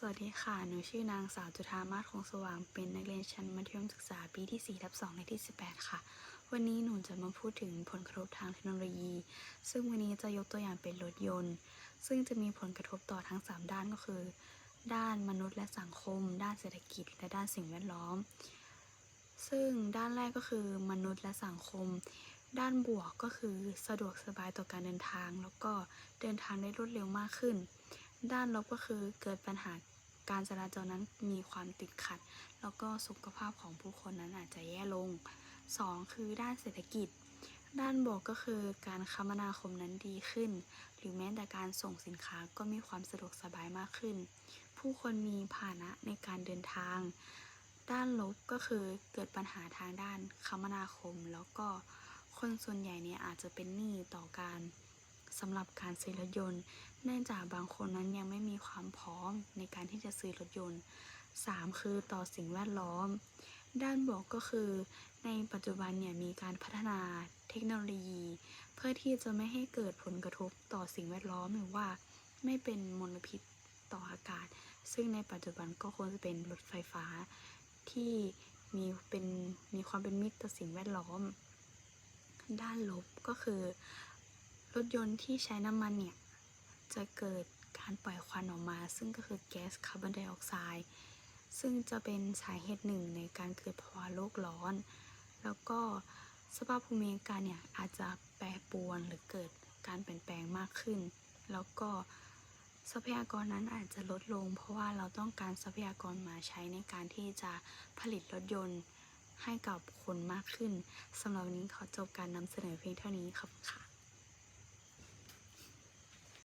สวัสดีค่ะ หนูชื่อนางสาวจุธามาศคงสว่าง เป็นนักเรียนชั้นมัธยมศึกษาปีที่4ทับ2ในที่ 18 ค่ะ วันนี้หนูจะมาพูดถึงผลกระทบทางเทคโนโลยี ซึ่งวันนี้จะยกตัวอย่างเป็นรถยนต์ ซึ่งจะมีผลกระทบต่อทั้ง 3 ด้านก็คือ ด้านมนุษย์และสังคม ด้านเศรษฐกิจ และด้านสิ่งแวดล้อม ซึ่งด้านแรกก็คือ มนุษย์และสังคม ด้านบวกก็คือสะดวกสบายต่อการเดินทาง แล้วก็เดินทางได้รวดเร็วมากขึ้น ด้านลบก็คือเกิดปัญหาการจราจรนั้นมีความติดขัด แล้วก็สุขภาพของผู้คนนั้นอาจจะแย่ลง 2. คือด้านเศรษฐกิจ ด้านบวกก็คือการคมนาคมนั้นดีขึ้น หรือแม้แต่การส่งสินค้าก็มีความสะดวกสบายมากขึ้น ผู้คนมีพาหนะในการเดินทาง ด้านลบก็คือเกิดปัญหาทางด้านคมนาคม แล้วก็คนส่วนใหญ่เนี่ยอาจจะเป็นหนี้ต่อการ สำหรับการซื้อรถยนต์ เนื่องจากบางคนนั้นยังไม่มีความพร้อมในการที่จะซื้อรถยนต์ 3. คือต่อสิ่งแวดล้อม ด้านบวกก็คือ ในปัจจุบันเนี่ยมีการพัฒนาเทคโนโลยี เพื่อที่จะไม่ให้เกิดผลกระทบต่อสิ่งแวดล้อมหรือว่าไม่เป็นมลพิษต่ออากาศ ซึ่งในปัจจุบันก็ควรจะเป็นรถไฟฟ้าที่มีเป็นมีความเป็นมิตรต่อสิ่งแวดล้อม ด้านลบก็คือ รถยนต์ที่ใช้น้ำมันเนี่ย จะเกิดการปล่อยควันออกมา ซึ่งก็คือแก๊สคาร์บอนไดออกไซด์ซึ่งจะเป็นสาเหตุหนึ่งในการเกิดภาวะโลกร้อน แล้วก็สภาพภูมิอากาศเนี่ยอาจจะแปรปรวนหรือเกิดการเปลี่ยนแปลงมากขึ้น แล้วก็ทรัพยากรนั้นอาจจะลดลง เพราะว่าเราต้องการทรัพยากรมาใช้ในการที่จะผลิตรถยนต์ให้กับคนมากขึ้นสำหรับวันนี้ขอจบการนำเสนอเพียงเท่านี้ขอบค่ะ